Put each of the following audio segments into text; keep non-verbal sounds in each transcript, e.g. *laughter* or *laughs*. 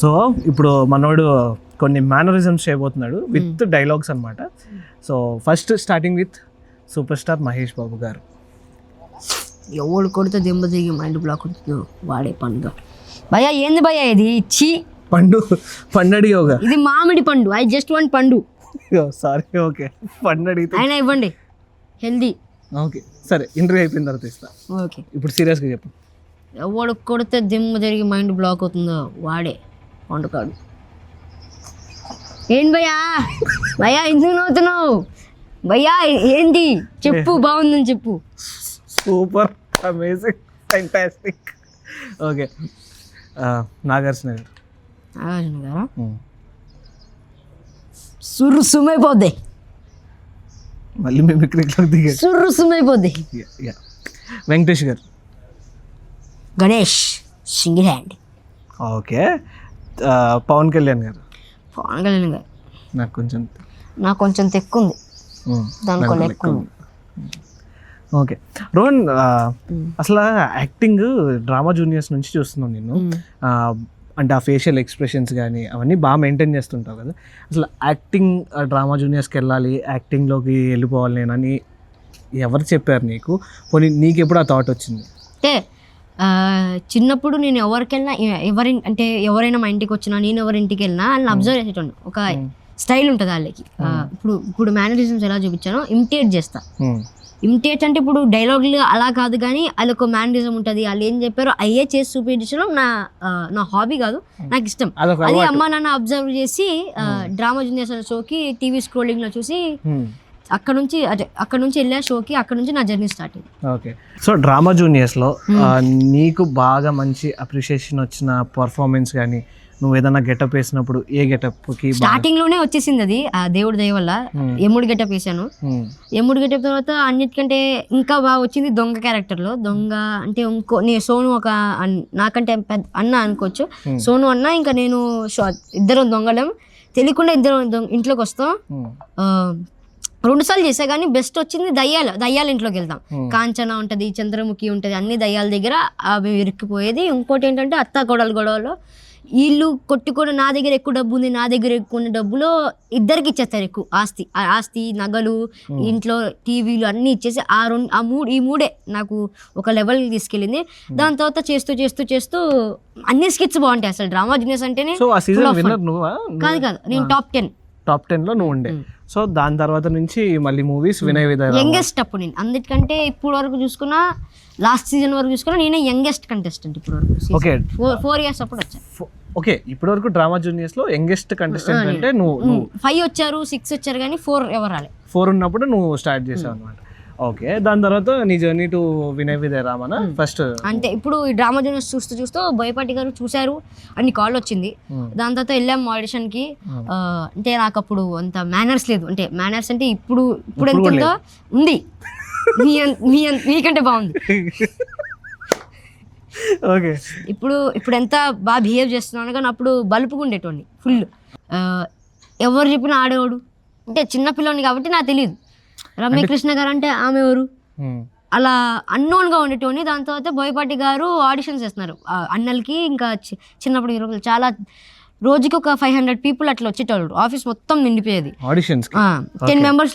So ఇప్పుడు మనోడు కొన్ని మేనరిజమ్స్ చేయబోతున్నాడు విత్ డైలాగ్స్ అన్నమాట. So first starting with super star Mahesh Babu గారు. ఎవడు కొడితే దెబ్బ దిగి మైండ్ బ్లాక్ అవుతుందో వాడే పండుగ. భయ్యా ఏంది భయ్యా ఇది? చి పండు పండడి యోగా ఇది మామిడి పండు. ఐ జస్ట్ వన్ పండు. Sorry okay. పండు అడిగితే అయినా ఇవ్వండి. హెల్దీ ఓకే సరే ఇంటర్వ్యూ అయిపోయిన తర్వాత ఇస్తా. ఓకే. ఇప్పుడు సీరియస్గా చెప్పు. ఎవడు కొడితే దిమ్మ తిరిగి మైండ్ బ్లాక్ అవుతుందో వాడే. వండుకాడు. ఏం భయ్యా? భయ్యా ఎందుకు నవ్వుతున్నావు? భయ్యా ఏంటి? చెప్పు బాగుందని చెప్పు. Super amazing fantastic okay. Nagarjuna గారు. నాగార్జున గారా? సుర్రు సుమైపోద్ది మళ్ళీ మేము క్రికెట్లోకి దిగారు సుర్రు సుమైపోద్ది వెంకటేష్ గారు. Ganesh single hand. Okay. Pavan Kalyan గారు? పవన్ కళ్యాణ్ గారు. నాకు కొంచెం నాకు కొంచెం తెక్కు ఉంది. దానికో నాకు లెక్క ఉంది. ఓకే. రోహన్ అసలు యాక్టింగ్ డ్రామా జూనియర్స్ నుంచి చూస్తున్నాను నేను అంటే ఆ ఫేషియల్ ఎక్స్ప్రెషన్స్ కానీ అవన్నీ బాగా మెయింటైన్ చేస్తుంటావు కదా. అసలు యాక్టింగ్ డ్రామా జూనియర్స్కి వెళ్ళాలి యాక్టింగ్లోకి వెళ్ళిపోవాలి నేను అని ఎవరు చెప్పారు నీకు? పోనీ నీకు ఎప్పుడు ఆ థాట్ వచ్చింది? అంటే చిన్నప్పుడు నేను ఎవరికెళ్ళినా ఎవరి అంటే ఎవరైనా మా ఇంటికి వచ్చినా నేను ఎవరి ఇంటికి వెళ్ళినా వాళ్ళని అబ్జర్వ్ చేసేటోను ఒక స్టైల్ ఉంటుంది వాళ్ళకి. ఇప్పుడు ఇప్పుడు మేనరిజమ్స్ ఎలా చూపించానో ఇమిటేట్ చేస్తా. ఇమిటేట్ అంటే ఇప్పుడు డైలాగులు అలా కాదు కానీ వాళ్ళకి ఒక మేనరిజం ఉంటుంది వాళ్ళు ఏం చెప్పారో అయ్యే చేసి చూపించడం నా నా హాబీ కాదు నాకు ఇష్టం. అది. అమ్మ నాన్న అబ్జర్వ్ చేసి డ్రామా జూనియర్స్ షోకి టీవీ స్క్రోలింగ్లో చూసి. అక్కడ నుంచి అక్కడ నుంచి వెళ్ళా షోకి అక్కడ నుంచి నా జర్నీ స్టార్ట్ అయింది. ఓకే. సో డ్రామా జూనియర్స్లో నీకు బాగా మంచి అప్రిషియేషన్ వచ్చిన పర్ఫార్మెన్స్ కానీ నువ్వు ఏదైనా గెటప్ వేసినప్పుడు ఏ గెటప్కి స్టార్టింగ్లోనే వచ్చేసింది అది ఆ దేవుడి దయ వల్ల. ఎమ్ముడు గెటప్ వేసాను ఎమ్ముడు గెటప్ తర్వాత అన్నిటికంటే ఇంకా బాగా వచ్చింది దొంగ క్యారెక్టర్లో దొంగ అంటే ఇంకో నేను సోను ఒక నాకంటే పెద్ద అన్న అనుకోవచ్చు. సోను అన్న ఇంకా నేను ఇద్దరం దొంగలం. తెలియకుండా ఇద్దరం ఇంట్లోకి వస్తాం ఆ, రెండు సార్లు చేసా కానీ బెస్ట్ వచ్చింది దయ్యాలు దయ్యాల ఇంట్లోకి వెళ్తాం కాంచన ఉంటది చంద్రముఖి ఉంటది అన్ని దయ్యాల దగ్గర అవి ఇరుక్కుపోయేది. ఇంకోటి ఏంటంటే అత్త గొడవలు గొడవలు వీళ్ళు కొట్టుకొని నా దగ్గర ఎక్కువ డబ్బు ఉంది నా దగ్గర ఎక్కువ ఉన్న డబ్బులో ఇద్దరికి ఇచ్చేస్తారు ఎక్కువ ఆస్తి. ఆస్తి నగలు ఇంట్లో టీవీలు అన్నీ ఇచ్చేసి ఆ రెండు ఆ మూడు ఈ మూడే నాకు ఒక లెవెల్కి తీసుకెళ్ళింది. దాని తర్వాత చేస్తూ చేస్తూ చేస్తూ అన్ని స్కిట్స్ బాగుంటాయి అసలు. డ్రామా జీనియస్ అంటేనే కాదు కాదు. నేను టాప్ టెన్ టాప్ టెన్లో నువ్వు ఉండే. సో దాని తర్వాత నుంచి మళ్ళీ మూవీస్ వినయ్ విధయ యంగెస్ట్ అప్పుడు నేను. అందుకంటే ఇప్పుడు వరకు చూసుకున్నా లాస్ట్ సీజన్ వరకు చూసుకున్నా నేనే యంగెస్ట్ కంటెస్టెంట్ ఇప్పుడు వరకు. ఓకే. ఫోర్ ఇయర్స్ అప్పుడు వచ్చాను ఓకే ఇప్పటి వరకు డ్రామా జూనియర్స్లో యంగెస్ట్ కంటెస్టెంట్ అంటే నువ్వు నువ్వు. ఫైవ్ వచ్చారు సిక్స్ వచ్చారు కానీ ఫోర్ ఎవరు రాలే. ఫోర్ ఉన్నప్పుడు నువ్వు స్టార్ట్ చేసావు అనమాట ఓకే దాని తర్వాత నీ journey to Vinay Vijay Ramana first అంటే ఇప్పుడు ఈ డ్రామా జూనియర్స్ చూస్తూ చూస్తూ బోయపాటి గారు చూశారు అని కాల్ వచ్చింది. దాని తర్వాత వెళ్ళాం ఆడిషన్కి అంటే నాకు అప్పుడు అంత మేనర్స్ లేదు. అంటే మేనర్స్ అంటే ఇప్పుడు ఇప్పుడు ఎంత ఉందో ఉంది. మీ మీకంటే బాగుంది. ఓకే. ఇప్పుడు ఇప్పుడు ఎంత బాగా బిహేవ్ చేస్తున్నాను కానీ అప్పుడు బలుపుగా ఉండేటోడిని ఫుల్ ఎవరు చెప్పినా ఆడేవాడు. అంటే చిన్న పిల్లోని కాబట్టి నాకు తెలియదు రమ్యకృష్ణ గారు అంటే ఆమె ఎవరు? అలా అన్నోన్గా ఉండేటోని దాని తర్వాత బోయపాటి గారు ఆడిషన్స్ చేస్తున్నారు. అన్నలకి ఇంకా చిన్నప్పుడు హీరోలు చాలా రోజుకి ఒక ఫైవ్ హండ్రెడ్ పీపుల్ అట్లా వచ్చేటోళ్ళు. ఆఫీస్ మొత్తం నిండిపోయేది. ఆడిషన్స్ టెన్ మెంబర్స్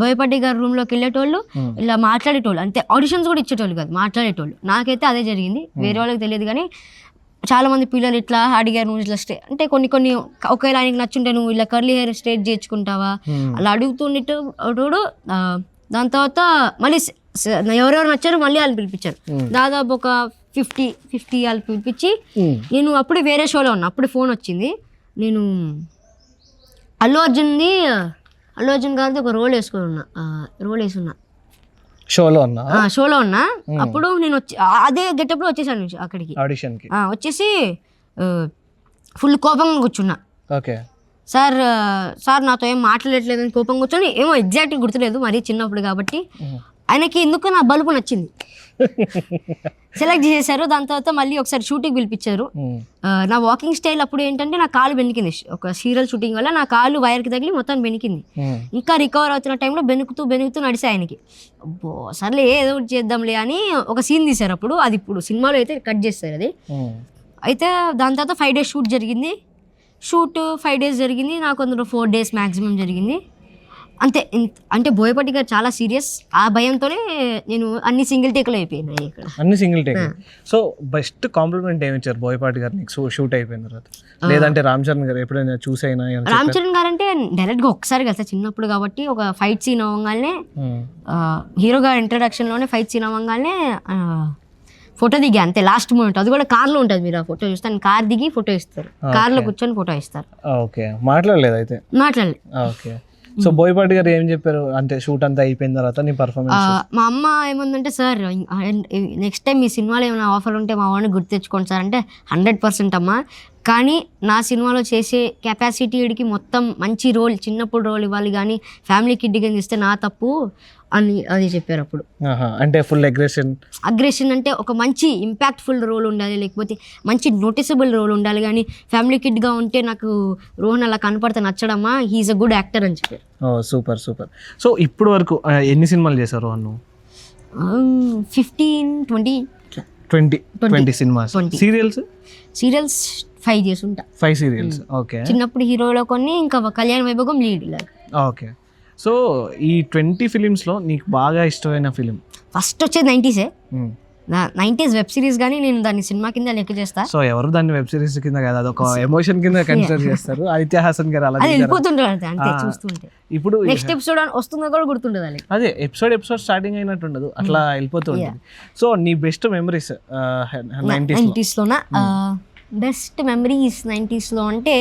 బోయపాటి గారి రూమ్లోకి వెళ్ళేటోళ్ళు ఇలా మాట్లాడేటోళ్ళు. అంతే ఆడిషన్స్ కూడా ఇచ్చేటోళ్ళు కాదు మాట్లాడేటోళ్ళు. నాకైతే అదే జరిగింది. వేరే వాళ్ళకి తెలియదు కానీ చాలా మంది పిల్లలు ఇట్లా అడిగారు నువ్వు ఇట్లా స్టే అంటే కొన్ని కొన్ని ఒకవేళ ఆయనకి నచ్చుంటే నువ్వు ఇలా కర్లీ హెయిర్ స్ట్రేట్ చేయించుకుంటావా? అలా అడుగుతుండేటోడు ఆ, దాని తర్వాత మళ్ళీ ఎవరెవరు నచ్చారో మళ్ళీ వాళ్ళు పిలిపించారు. దాదాపు ఒక ఫిఫ్టీ ఫిఫ్టీ వాళ్ళు పిలిపించి నేను అప్పుడు వేరే షోలో ఉన్నా అప్పుడు ఫోన్ వచ్చింది. నేను అల్లు అర్జున్ది అల్లు అర్జున్ గారిది ఒక రోల్ వేసుకొని ఉన్నా రోల్ వేసి ఉన్నా షోలో ఉన్నా? షోలో ఉన్నా. అప్పుడు నేను అదే గెటప్లో వచ్చేసాను అక్కడికి. ఆడిషన్కి. వచ్చేసి ఫుల్ కోపంగా కూర్చున్నా. ఓకే. సార్ సార్ నాతో ఏం మాట్లాడట్లేదని కోపం కూర్చొని ఏమో ఎగ్జాక్ట్గా గుర్తులేదు మరీ చిన్నప్పుడు కాబట్టి. ఆయనకి ఎందుకు నా బలుపు నచ్చింది. *laughs* సెలెక్ట్ చేశారు దాని తర్వాత మళ్ళీ ఒకసారి షూటింగ్ పిలిపించారు. నా వాకింగ్ స్టైల్ అప్పుడు ఏంటంటే నా కాలు బెనికింది. ఒక సీరియల్ షూటింగ్ వల్ల నా కాలు వైర్కి తగిలి మొత్తం బెనికింది. ఇంకా రికవర్ అవుతున్న టైంలో బెనుకుతూ బెనుకుతూ నడిసే ఆయనకి. అబ్బో సర్లే ఏదో ఒకటి చేద్దాంలే అని ఒక సీన్ తీశారు అప్పుడు. అది ఇప్పుడు సినిమాలో అయితే కట్ చేస్తారు అది. అయితే దాని తర్వాత ఫైవ్ డేస్ షూట్ జరిగింది. షూట్ ఫైవ్ డేస్ జరిగింది. నాకు అందులో ఫోర్ డేస్ మ్యాక్సిమం జరిగింది. అంతే అంటే బోయపాటి గారు చాలా సీరియస్. ఆ భయంతోనే నేను అన్ని సింగిల్ టేకులు అయిపోయినాయి ఇక్కడ. అన్ని single take so best compliment ఏమి ఇచ్చారు బోయపాటి గారు నీకు? షూట్ అయిపోయిన తర్వాత. లేదంటే రామ్ చరణ్ గారు ఎప్పుడైనా చూసైనా రామ్? చరణ్ గారు అంటే డైరెక్ట్గా ఒకసారి కలిసా చిన్నప్పుడు కాబట్టి ఒక ఫైట్ సీన్ అవ్వగానే. హీరో గారి ఇంట్రడక్షన్లోనే ఫైట్ సీన్ అవ్వగానే ఫోటో దిగా అంతే లాస్ట్ మూమెంట్. అది కూడా కార్లో ఉంటుంది మీరు ఆ ఫోటో చూస్తాను కార్ దిగి ఫోటో ఇస్తారు. కార్లో కూర్చొని ఫోటో ఇస్తారు. ఓకే. మాట్లాడలేదు అయితే? మాట్లాడలే. ఓకే. సో బోయపాటి గారు ఏం చెప్పారు? అంటే షూట్ అంతా అయిపోయిన తర్వాత నీ పర్ఫార్మెన్స్ మా అమ్మ ఏముందంటే సార్ నెక్స్ట్ టైం మీ సినిమాలో ఏమైనా ఆఫర్ ఉంటే మా వాడిని గుర్తు తెచ్చుకోండి సార్. అంటే హండ్రెడ్ పర్సెంట్ అమ్మా. కానీ నా సినిమాలో చేసే కెపాసిటీ వీడికి మొత్తం మంచి రోల్ చిన్నప్పుడు రోల్ ఇవ్వాలి కానీ ఫ్యామిలీ కిడ్ కింద ఇస్తే నా తప్పు. అని అది చెప్పారు అప్పుడు. అంటే ఫుల్ అగ్రెషన్ అగ్రెషన్ అంటే ఒక మంచి ఇంపాక్ట్ఫుల్ రోల్ ఉండాలి లేకపోతే మంచి నోటిసబుల్ రోల్ ఉండాలి. కానీ ఫ్యామిలీ కిడ్గా ఉంటే నాకు రోహన్ అలా కనపడితే నచ్చడమ్మా హీఈస్ అ గుడ్ యాక్టర్ అని చెప్పారు. Super super. సో ఇప్పుడు వరకు ఎన్ని సినిమాలు చేశారు అన్ను fifteen twenty twenty. Twenty cinemas. Twenty. Serials serials five చేసి ఉంటా ఫైవ్ సీరియల్స్ ఓకే. చిన్నప్పుడు హీరోలో కొన్ని ఇంకా Kalyana Vaibhogam lead okay. So ఈ ట్వంటీ ఫిలిమ్స్లో నీకు బాగా ఇష్టమైన ఫిలిం? ఫస్ట్ వచ్చేది నైంటీసే. నైంటీస్ వెబ్ సిరీస్ కానీ నేను దాన్ని సినిమా కింద లెక్క చేస్తా. సో ఎవరు దాన్ని వెబ్ సిరీస్ కింద కాదు అదొక *laughs* ఎమోషన్ కింద కన్సిడర్ చేస్తారు. ఆదిత్య హాసన్ గారు అలా. వెళ్ళిపోతుంటారు అంతే అంతే ఆ. చూస్తుంటే. ఇప్పుడు నెక్స్ట్ ఎపిసోడ్ వస్తుందో కూడా గుర్తుండదు వాళ్ళకి. అదే ఎపిసోడ్ ఎపిసోడ్ స్టార్టింగ్ అయినట్టు ఉండదు. అట్లా వెళ్ళిపోతూ ఉంటుంది. సో నీ బెస్ట్ మెమరీస్ నైంటీస్ నైంటీస్లోన? బెస్ట్ మెమరీస్ నైంటీస్లో అంటే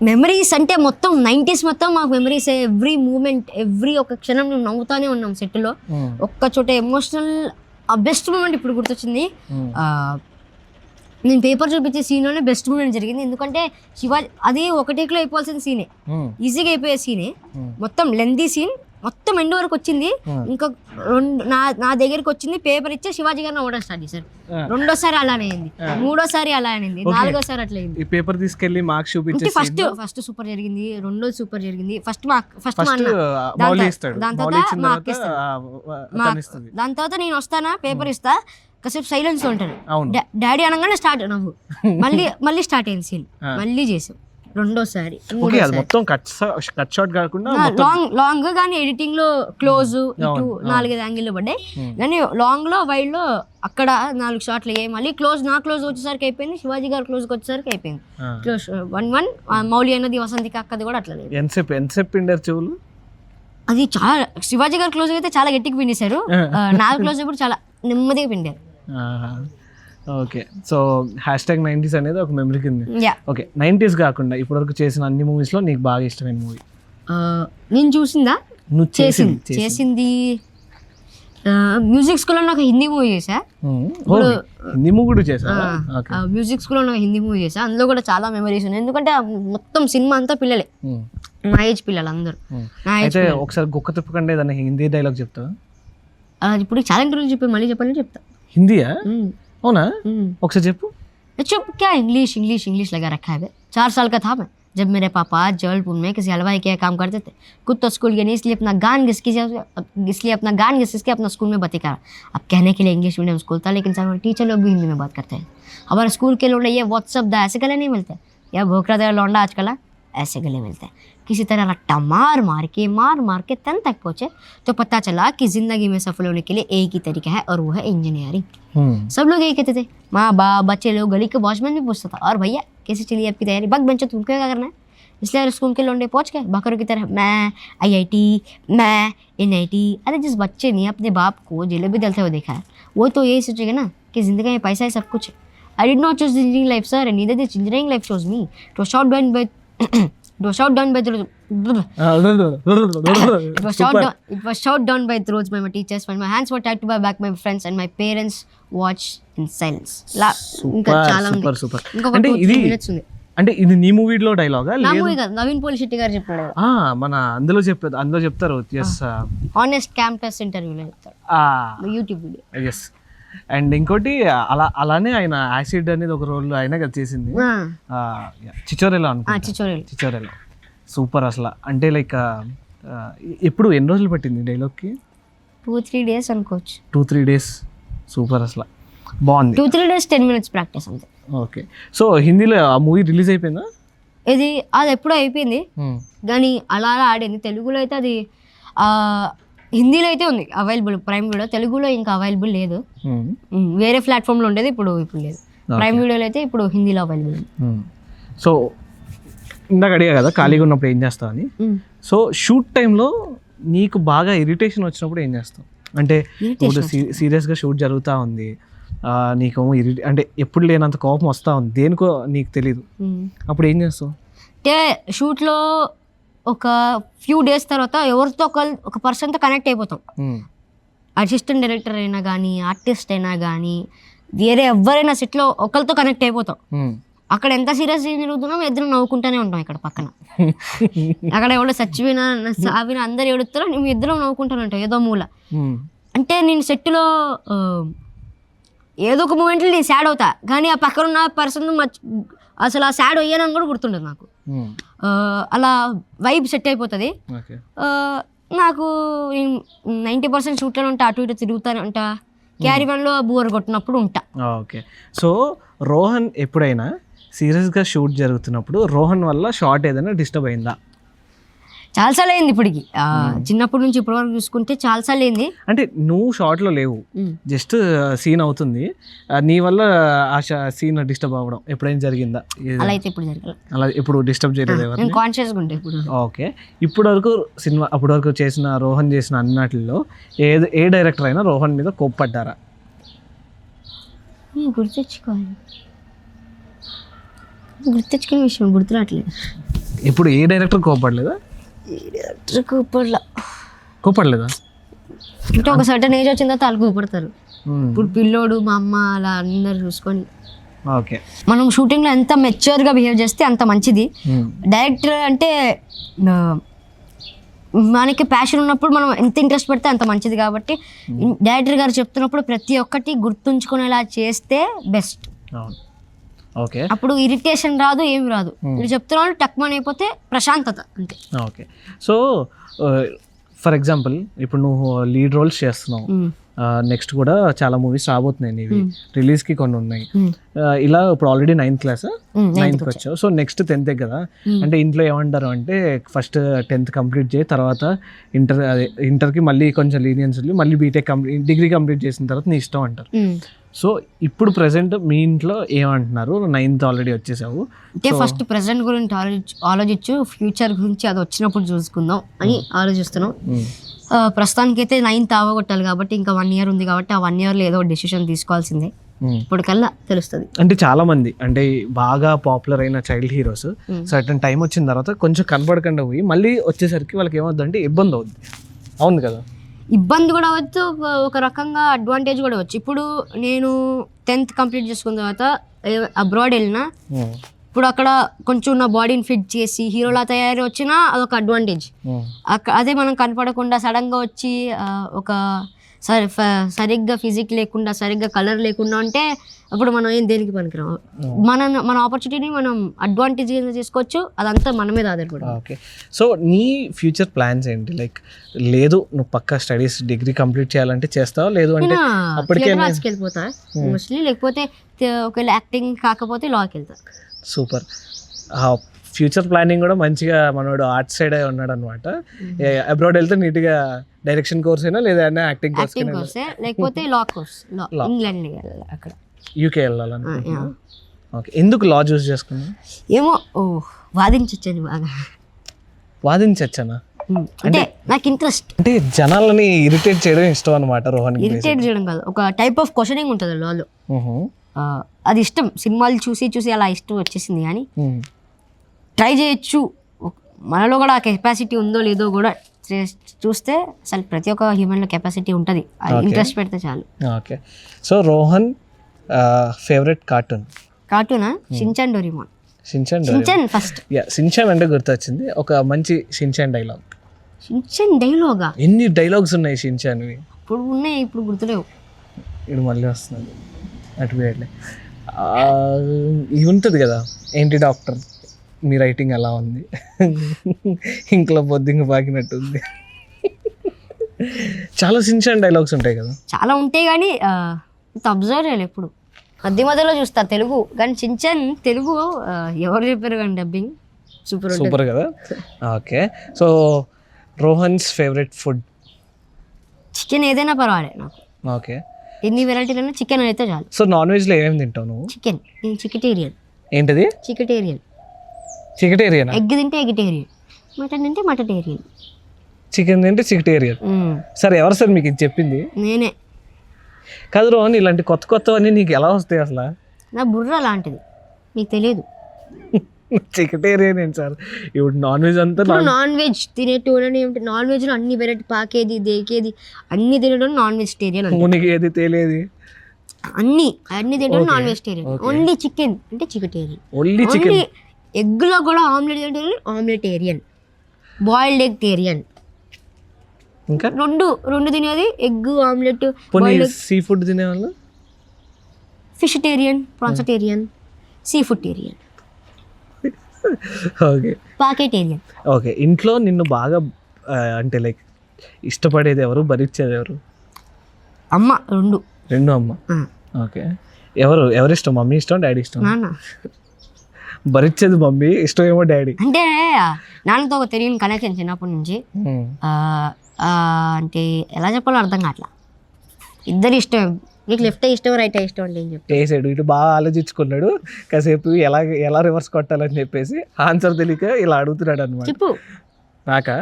మెమరీస్ అంటే మొత్తం నైంటీస్ మొత్తం మాకు మెమరీస్ ఎవ్రీ మూమెంట్ ఎవ్రీ ఒక క్షణం మేము నవ్వుతానే ఉన్నాం సెట్లో ఒక్క చోట ఎమోషనల్ ఆ బెస్ట్ మూమెంట్ ఇప్పుడు గుర్తొచ్చింది. ఆ, నేను పేపర్ చూపించే సీన్లోనే బెస్ట్ మూమెంట్ జరిగింది. ఎందుకంటే శివాజీ అది ఒక టేక్లో అయిపోవాల్సిన సీనే ఈజీగా అయిపోయే సీనే మొత్తం లెందీ సీన్ మొత్తం ఎండ్ వరకు వచ్చింది. ఇంకా రెండు నా నా దగ్గరికి వచ్చింది పేపర్ ఇచ్చే శివాజీ గారిని ఓడడం స్టార్ట్ చేశారు. రెండోసారి అలానే అయింది. మూడోసారి అలా అయింది. నాలుగోసారి అట్లా అయింది. పేపర్ తీసుకెళ్ళి మార్క్స్ అంటే చూపించేసి ఫస్ట్ ఫస్ట్ సూపర్ జరిగింది. రెండోది సూపర్ జరిగింది. ఫస్ట్ మా ఫస్ట్ మా ఫస్ట్ అన్న. దాని తర్వాత ఇస్తాడు. దాని నేను వస్తానా? పేపర్ ఇస్తా? కాసేపు సైలెన్స్ ఉంటాను డాడీ అనగానే స్టార్ట్ నవ్వు. *laughs* మళ్ళీ మళ్ళీ స్టార్ట్ అయింది సీన్. మళ్ళీ చేసాం. రెండోసారి ఓకే అది మొత్తం కట్ కట్ షాట్ కాకుండా లాంగ్ లాంగ్ కానీ ఎడిటింగ్లో క్లోజ్ ఇటు నాలుగైదు యాంగిల్ పడ్డాయి. కానీ లాంగ్లో వైడ్లో అక్కడ నాలుగు షాట్లు అయ్యాయి మళ్ళీ క్లోజ్ నా క్లోజ్ వచ్చేసరికి అయిపోయింది శివాజీ గారు క్లోజ్ వచ్చేసరికి అయిపోయింది. క్లోజ్ వన్ వన్ మౌలి అన్నది వసంతికి అక్కది కూడా అట్లా లేదు ఎంతసేపు ఎంతసేపు పిండారు చెవులు అది చాలా శివాజీ గారు క్లోజ్ అయితే చాలా గట్టిగా పిండేశారు. ఆ, నా క్లోజ్ కూడా చాలా నెమ్మదిగా పిండారు. Okay. So hashtag nineties అనేది ఒక మెమరీ కింద. యా ఓకే నైన్టీస్ కాకుండా ఇప్పటివరకు చేసిన అన్ని మూవీస్లో నీకు బాగా ఇష్టమైన మూవీ నేను చూసిందా? నువ్వు చేసింది చేసింది. మ్యూజిక్ స్కూల్లో నాకు హిందీ మూవీ చేశా. హిందీ మూవీ కూడా చేశా మ్యూజిక్ స్కూల్లో నాకు హిందీ మూవీ చేసా అందులో కూడా చాలా మెమరీస్ ఉన్నాయి. ఎందుకంటే మొత్తం సినిమా అంతా పిల్లలే. మా ఏజ్ పిల్లలు అందరూ నా ఏజ్ ఒకసారి గుక్క తిప్పకండి హిందీ డైలాగ్ చెప్తా ఇప్పుడు చాలా గురించి చెప్పి మళ్ళీ చెప్పాలని చెప్తా. హిందీయా? అవునా हम्म। ఒకసారి చెప్పు चुप क्या इंग्लिश इंग्लिश इंग्लिश लगा रखा है बे? चार साल का था मैं जब मेरे पापा जबलपुर में किसी हलवाई के काम करते थे खुद तो स्कूल के नहीं इसलिए अपना गान घिस के इसलिए अपना गान घिस के अपना स्कूल में बती करा अब कहने के लिए इंग्लिश मीडियम स्कूल था लेकिन सर टीचर लोग भी हिंदी में बात करते हैं हमारे स्कूल के लोग ये व्हाट्सअप दा ऐसे गले नहीं मिलते या भोकरा दे लौंडा आजकल ऐसे गले मिलते हैं किसी तरह रट्टा मार मार के मार मार के तन तक पहुँचे। तो पता चला कि ज़िंदगी में सफल होने के लिए एक ही तरीका है और वो है इंजीनियरिंग। सब लोग यही कहते थे माँ बाप बच्चे लोग गली के वॉचमैन भी पूछता था और भैया कैसे चलिए आपकी तैयारी? बग बेंचो तुमको क्या करना है? इसलिए अगर स्कूल के लोंडे पहुँच गए बकरों की तरह मैं आईआईटी मैं एनआईटी अरे जिस बच्चे ने अपने बाप को जलेबी दलते हुए देखा है वो तो यही सोचेगा ना कि ज़िंदगी में पैसा है सब कुछ। I did not choose engineering life sir neither this engineering life chose me to short by it was shot down by the it was shot down it was shot down by throats by my teachers when my hands were tied to my back my friends and my parents watched in silence La- ఇంకా super చాలా ఉంది super super ఇంకొక అంటే ఇది minutes ఉంది అంటే ఇది నీ మూవీలో డైలాగా నా మూవీ కాదు నవీన్ పోలి శెట్టి గారు చెప్పాడు ఆ, మన అందులో చెప్పారు అందులో చెప్తారు ఎస్ ఆనెస్ట్ క్యాంపస్ ఇంటర్వ్యూలో చెప్తాడు యూట్యూబ్ వీడియో ఎస్ అండ్ ఇంకోటి అలా అలానే ఆయన యాసిడ్ అనేది ఒక రోల్ ఆయన కదా చేసింది. చిచోరేలో అనుకో చిచోరేలు. సూపర్ అసలు. అంటే లైక్ ఎప్పుడు ఎన్ని రోజులు పట్టింది డైలాగ్కి? టూ త్రీ డేస్ అనుకోవచ్చు. Two three days. సూపర్ అసలు. బాగుంది. Two three days ten minutes practice అంతే. ఓకే. సో హిందీలో ఆ మూవీ రిలీజ్ అయిపోయిందా? ఇది అది ఎప్పుడో అయిపోయింది. కానీ అలా అలా ఆడింది. తెలుగులో అయితే అది హిందీలో అయితే ఉంది అవైలబుల్ ప్రైమ్ వీడియో తెలుగులో ఇంకా అవైలబుల్ లేదు. వేరే ప్లాట్ఫామ్లో ఉండేది ఇప్పుడు ఇప్పుడు లేదు. ప్రైమ్ వీడియోలో అయితే ఇప్పుడు హిందీలో అవైలబుల్ ఉంది సో ఇందాక అడిగా కదా ఖాళీగా ఉన్నప్పుడు ఏం చేస్తావు అని. సో షూట్ టైంలో నీకు బాగా ఇరిటేషన్ వచ్చినప్పుడు ఏం చేస్తావు? అంటే ఇప్పుడు సీరియస్గా షూట్ జరుగుతూ ఉంది. ఆ, నీకేమో ఇరి అంటే ఎప్పుడు లేనంత కోపం వస్తూ ఉంది. దేనికో నీకు తెలియదు ఉమ్. అప్పుడు ఏం చేస్తావు? అంటే షూట్లో ఒక ఫ్యూ డేస్ తర్వాత ఎవరితో ఒక ఒక పర్సన్తో కనెక్ట్ అయిపోతాం Hmm. అసిస్టెంట్ డైరెక్టర్ అయినా కానీ ఆర్టిస్ట్ అయినా కానీ వేరే ఎవరైనా సెట్లో ఒకరితో కనెక్ట్ అయిపోతాం Hmm. అక్కడ ఎంత సీరియస్ జరుగుతున్నాం ఇద్దరు నవ్వుకుంటూనే ఉంటాం ఇక్కడ పక్కన *laughs* అక్కడ ఎవడో చచ్చిపోయినా సావినా అందరు ఏడుస్తారో మేము ఇద్దరం నవ్వుకుంటూనే ఉంటాం ఏదో మూల Hmm. అంటే నేను సెట్లో ఏదో ఒక మూమెంట్లో నేను సాడ్ అవుతా కానీ ఆ పక్కన ఉన్న పర్సన్ అసలు ఆ సాడ్ అయ్యానని కూడా గుర్తుండదు నాకు. Hmm. అలా వైబ్ సెట్ అయిపోతుంది. నాకు నైంటీ పర్సెంట్ షూట్లో ఉంటా అటు ఇటు తిరుగుతానే ఉంటా. క్యారీ వన్లో బోర్ కొట్టినప్పుడు ఉంటా. ఓకే సో రోహన్ ఎప్పుడైనా సీరియస్గా షూట్ జరుగుతున్నప్పుడు రోహన్ వల్ల షార్ట్ ఏదైనా డిస్టర్బ్ అయిందా? చాలాసార్లు అయింది ఇప్పటికి. చిన్నప్పటి నుంచి ఇప్పటి వరకు చూసుకుంటే చాలాసార్లు అయింది. అంటే నువ్వు షార్ట్లో లేవు. జస్ట్ సీన్ అవుతుంది. నీ వల్ల ఆ సీన్ డిస్టర్బ్ అవ్వడం ఎప్పుడైనా జరిగిందా? అలా అయితే ఇప్పుడు జరగదు అలా ఇప్పుడు డిస్టర్బ్ చేయలేదు కాన్షియస్గా ఉంటా ఇప్పుడు ఓకే. ఇప్పటి వరకు సినిమా అప్పటి వరకు చేసిన రోహన్ చేసిన అన్నట్లో ఏ ఏ డైరెక్టర్ అయినా రోహన్ మీద కోప్పడ్డారా? గుర్తెచ్చుకోవాలి గుర్తెచ్చుకునే. విషయం గుర్తురావట్లేదు. ఇప్పుడు ఏ డైరెక్టర్ కోప్పడలేదా? కూపర్లా. కోప్పడలేదా అంటే ఒక సర్టన్ ఏజ్ వచ్చిన తర్వాత వాళ్ళు కూపడతారు. మ్మ్. ఇప్పుడు పిల్లోడు మా అమ్మ అలా అందరు చూసుకొని. ఓకే. మనం షూటింగ్లో ఎంత మెచ్యూర్గా బిహేవ్ చేస్తే అంత మంచిది. డైరెక్టర్ అంటే ఆ, మనకి ప్యాషన్ ఉన్నప్పుడు మనం ఎంత ఇంట్రెస్ట్ పెడితే అంత మంచిది కాబట్టి డైరెక్టర్ గారు చెప్తున్నప్పుడు ప్రతి ఒక్కటి గుర్తుంచుకునేలా చేస్తే బెస్ట్ ఓకే. అప్పుడు ఇరిటేషన్ రాదు ఏమి రాదు. మీరు చెప్తున్నాడు టక్మన్ అయిపోతే ప్రశాంతత అంతే. ఓకే. సో ఫర్ ఎగ్జాంపుల్ ఇప్పుడు నువ్వు లీడ్ రోల్స్ చేస్తున్నావు. ఉమ్, నెక్స్ట్ కూడా చాలా మూవీస్ రాబోతున్నాయి నీవి. రిలీజ్కి కొన్ని ఉన్నాయి. ఉమ్, ఆ, ఇలా ఇప్పుడు ఆల్రెడీ నైన్త్ క్లాస్ ఉమ్, నైన్త్కి వచ్చావు. సో నెక్స్ట్ టెన్తే కదా? అంటే ఇంట్లో ఏమంటారు అంటే ఫస్ట్ టెన్త్ కంప్లీట్ చేయి తర్వాత ఇంటర్ ఇంటర్కి మళ్ళీ కొంచెం లీనియన్స్ మళ్ళీ బీటెక్ కంప్లీట్ డిగ్రీ కంప్లీట్ చేసిన తర్వాత నీ ఇష్టం అంటారు. సో ఇప్పుడు ప్రజెంట్ మీ ఇంట్లో ఏమంటున్నారు? నైన్త్ ఆల్రెడీ వచ్చేసావు. అంటే ఫస్ట్ ప్రెసెంట్ గురించి ఆలోచి ఆలోచించు ఫ్యూచర్ గురించి అది వచ్చినప్పుడు చూసుకుందాం అని ఆలోచిస్తున్నాం. ప్రస్తుతానికైతే నైన్త్ అవగొట్టాలి కాబట్టి ఇంకా వన్ ఇయర్ ఉంది కాబట్టి ఆ వన్ ఇయర్లో ఏదో డెసిషన్ తీసుకోవాల్సిందే. ఇప్పటికల్లా తెలుస్తుంది. అంటే చాలా మంది అంటే బాగా పాపులర్ అయిన చైల్డ్ హీరోస్ సర్టన్ టైం వచ్చిన తర్వాత కొంచెం కనపడకుండా పోయి మళ్ళీ వచ్చేసరికి వాళ్ళకి ఏమవుతుందంటే ఇబ్బంది అవుద్ది. అవును కదా? ఇబ్బంది కూడా అవ్వచ్చు ఒక రకంగా అడ్వాంటేజ్ కూడా అవ్వచ్చు. ఇప్పుడు నేను టెన్త్ కంప్లీట్ చేసుకున్న తర్వాత అబ్రాడ్ వెళ్ళినా. ఇప్పుడు అక్కడ కొంచెం నా బాడీని ఫిట్ చేసి హీరోలా తయారీ వచ్చినా అదొక అడ్వాంటేజ్ అదే మనం కనపడకుండా సడన్గా వచ్చి ఒక సరిగ్గా ఫిజిక్ లేకుండా సరిగ్గా కలర్ లేకుండా ఉంటే అప్పుడు మనం ఏం దేనికి పనికిరాం? మన మన ఆపర్చునిటీని మనం అడ్వాంటేజ్ చేసుకోవచ్చు అదంతా మన మీద ఆధారపడి ఓకే సో నీ ఫ్యూచర్ ప్లాన్స్ ఏంటి? లైక్ లేదు నువ్వు పక్క స్టడీస్ డిగ్రీ కంప్లీట్ చేయాలంటే చేస్తావా? లేదు అంటే అప్పటికే వెళ్ళిపోతా మోస్ట్లీ లేకపోతే తే- ఒకవేళ యాక్టింగ్ కాకపోతే లాకి వెళ్తా సూపర్ ఫ్యూచర్ ప్లానింగ్ కూడా మంచిగా మనోడు ఆర్ట్ సైడ్ ఉన్నాడు అనమాట అబ్రాడ్ వెళ్తే నీట్గా డైరెక్షన్ కోర్స్ అయినా లేదా యాక్టింగ్ కోర్స్ లేకపోతే లా కోర్స్ ఇంగ్లాండ్ అక్కడ. యూకే వెళ్ళాలనుకుంటున్నా. ఓకే ఎందుకు లా చూస్ చేసుకున్నా? ఏమో ఓ వాదించొచ్చని బాగా. వాదించచ్చనా? అంటే నాకు ఇంట్రెస్ట్ అంటే జనాలని ఇరిటేట్ చేయడం ఇష్టం అనమాట రోహన్ ఇరిటేట్ చేయడం కాదు. ఒక టైప్ ఆఫ్ క్వశ్చనింగ్ ఉంటుంది లాలో అది ఇష్టం. సినిమాలు చూసి చూసి అలా ఇష్టం వచ్చేసింది కానీ ట్రై చేయొచ్చు. మనలో కూడా ఆ కెపాసిటీ ఉందో లేదో కూడా చూస్తే అసలు ప్రతి ఒక్క హ్యూమన్లో కెపాసిటీ ఉంటుంది. ఇంట్రెస్ట్ పెడితే చాలు. Okay so Rohan favourite cartoon కార్టూనా Doraemon Shinchan first yeah Shinchan అంటే గుర్తొచ్చింది. ఒక మంచి షిన్చాన్ డైలాగ్ షించాన్ డైలాగా ఎన్ని డైలాగ్స్ ఉన్నాయి షిన్చాన్వి ఇప్పుడు ఉన్నాయి ఇప్పుడు గుర్తులేవు. ఇప్పుడు మళ్ళీ వస్తున్నాడు అటు వేయట్లే ఇది ఉంటుంది కదా ఏంటి డాక్టర్ మీ రైటింగ్ ఎలా ఉంది. ఇంట్లో బొద్దింక పాకినట్టుంది. చాలా సిన్షాన్ డైలాగ్స్ ఉంటాయి కదా. చాలా ఉంటాయి కానీ అబ్జర్వ్ చేయాలి ఎప్పుడు. మధ్య మధ్యలో చూస్తారు తెలుగు. కానీ చించన్ తెలుగు ఎవరు చెప్పారు కానీ డబ్బింగ్? సూపర్ సూపర్ కదా? Okay. So Rohan's favourite food? Chicken ఏదైనా పర్వాలేదు నాకు. ఓకే. ఎన్ని వెరైటీలైనా చికెన్ అయితే చాలు. సో నాన్ వెజ్లో ఏమేమి తింటావు నువ్వు? చికెన్. నేను చికెటేరియన్. ఏంటిది? చికెటేరియన్. చికెటేరియనా? ఎగ్ తింటే ఎగిటేరియన్. మటన్ తింటే మటటేరియన్. చికెన్ తింటే చికెటేరియన్. సరే ఎవరు సార్ మీకు ఇది చెప్పింది? నేనే. కాదు రోహన్ ఇలాంటి కొత్త కొత్తవన్నీ నీకు ఎలా వస్తాయి అసలు? నా బుర్ర లాంటిది మీకు తెలియదు చికెటేరియన్ సార్? ఇప్పుడు నాన్ వెజ్ అంతా నాన్ వెజ్ తినేటోడని ఏమిటి? నాన్ వెజ్లో అన్ని వెరైటీ పాకేది దేకేది అన్ని తినడం నాన్ వెజిటేరియన్ మునికి ఏది తేలేది. అన్ని అన్ని తినడం నాన్ వెజిటేరియన్ ఓన్లీ చికెన్ అంటే చికెటేరియన్ ఓన్లీ చికెన్ ఎగ్లో కూడా ఆమ్లెట్ ఆమ్లెటేరియన్ బాయిల్డ్ ఎగ్ టేరియన్ ఇంకా? రెండు రెండు తినేది ఎగ్ ఆమ్లెట్ సీ ఫుడ్ తినేవాళ్ళు? Fishtarian prawnstarian sea foodtarian okay pocketarian okay ఇంట్లో నిన్ను బాగా అంటే లైక్ ఇష్టపడేది ఎవరు భరించేది ఎవరు? అమ్మ రెండు. రెండు అమ్మ? ఓకే ఎవరు ఎవరు ఇష్టం? మమ్మీ ఇష్టం డాడీ ఇష్టం? భరించేది మమ్మీ ఇష్టం ఏమో డాడీ. అంటే నాన్నతో ఒక తెలియని కనెక్షన్ చిన్నప్పటి నుంచి. ఆ, అంటే ఎలా చెప్పాలో అర్థం కావట్లా. ఇద్దరు ఇష్టం నీకు లెఫ్ట్ ఇష్టం రైట్ ఇష్టం అంటే ఏం చెప్తా వేసాడు ఇటు బాగా ఆలోచించుకున్నాడు కాసేపు ఎలా ఎలా రివర్స్ కొట్టాలని చెప్పేసి ఆన్సర్ తెలియక ఇలా అడుగుతున్నాడు అనమాట చెప్పు. నాకా?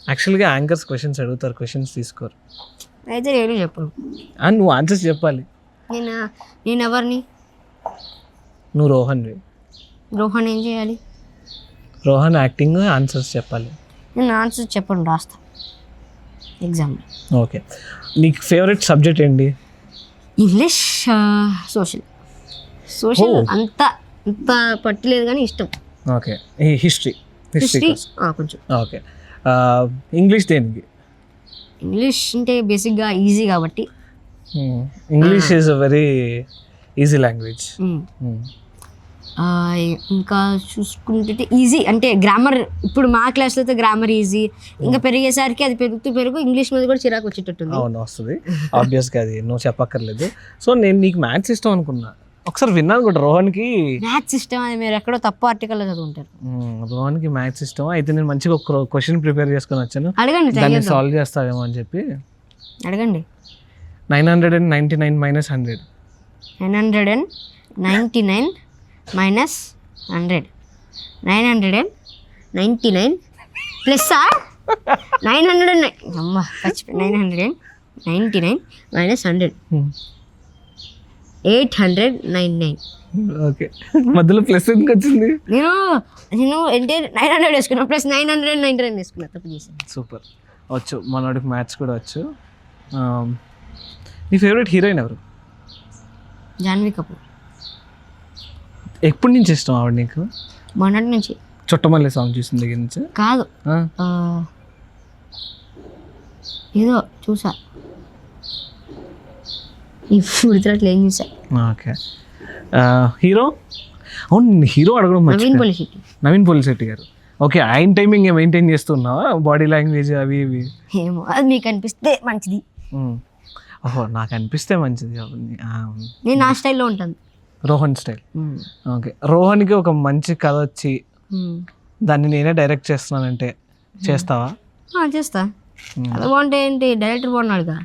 యాక్చువల్గా యాంకర్స్ క్వశ్చన్స్ అడుగుతారు క్వశ్చన్స్ తీసుకోరు. అయితే నేను చెప్పు ఆ, నువ్వు ఆన్సర్స్ చెప్పాలి. నేను? నేను ఎవరిని నువ్వు రోహన్వి. రోహన్ ఏం చేయాలి? రోహన్ యాక్టింగ్ ఆన్సర్స్ చెప్పాలి. నేను ఆన్సర్ చెప్పండి రాస్తా. Exam okay. నీకు ఫేవరెట్ సబ్జెక్ట్ ఏంటి? English social social. అంత అంత పట్టలేదు కానీ ఇష్టం. ఓకే. హిస్టరీ హిస్టరీ కొంచెం. ఓకే. ఇంగ్లీష్ దేనికి? ఇంగ్లీష్ అంటే బేసిక్గా ఈజీ కాబట్టి. English is a very easy language ఇంకా చూసుకుంటే ఈజీ అంటే గ్రామర్ ఇప్పుడు మా క్లాస్లో అయితే గ్రామర్ ఈజీ ఇంకా పెరిగేసరికి అది పెరుగుతూ పెరుగు ఇంగ్లీష్ మీద కూడా చిరాకు వచ్చేటట్టుంది. అవును వస్తుంది. ఆబ్వియస్గా అది నువ్వు చెప్పక్కర్లేదు. సో నేను నీకు మ్యాథ్స్ ఇష్టం అనుకున్నా. ఒకసారి విన్నాను కూడా రోహన్కి. మ్యాథ్స్ ఇష్టం అది మీరు ఎక్కడో తప్పు ఆర్టికల్లో చదువుంటారు. మ్మ్, రోహన్కి మ్యాథ్స్ ఇష్టం. అయితే నేను మంచిగా ఒక క్వశ్చన్ ప్రిపేర్ చేసుకొని వచ్చాను. అడగండి దాన్ని. సాల్వ్ చేస్తావేమో అని చెప్పి. అడగండి. Nine hundred and ninety nine minus hundred nine hundred and ninety nine minus hundred nine hundred and ninety nine plus nine hundred and అమ్మ nine hundred and ninety nine minus hundred eight hundred nine nine okay మధ్యలో plus ఎందుకు వచ్చింది? నేను నేను అంటే nine hundred వేసుకున్నా plus nine hundred ninety nine వేసుకున్నా తప్పు చేశాను. సూపర్ వచ్చు మనోడికి మ్యాథ్స్ కూడా వచ్చు. Um, నీ ఫేవరెట్ హీరోయిన్ ఎవరు? జాన్వీ కపూర్. ఎప్పటి నుంచి ఇష్టం ఆవిడ నీకు? మొన్నటి నుంచి. చుట్టమల్లి సాంగ్ చూసిన దగ్గర నుంచి? కాదు. ఆ, ఆ, ఏదో చూసా. ఇప్పుడు ఏం చూసా. ఓకే. హీరో? అవును హీరో అడగడం నవీన్ మర్చిపోయా. పొలిశెట్టి. నవీన్ పోలిశెట్టి గారు. ఓకే ఆయన టైమింగ్ మెయింటైన్ చేస్తున్నావా? బాడీ లాంగ్వేజ్ అవి ఇవి? ఏమో అది మీకు అనిపిస్తే మంచిది. ఉమ్. ఓహో నాకు అనిపిస్తే మంచిది. అవన్నీ. ఆ, నేను నా స్టైల్లో ఉంటాను. రోహన్ స్టైల్. ఓకే. రోహన్కి ఒక మంచి కథ వచ్చి దాన్ని నేనే డైరెక్ట్ చేస్తున్నానంటే చేస్తావా? చేస్తా. అలా బాగుంటే ఏంటి? డైరెక్టర్ బాగున్నాడుగా?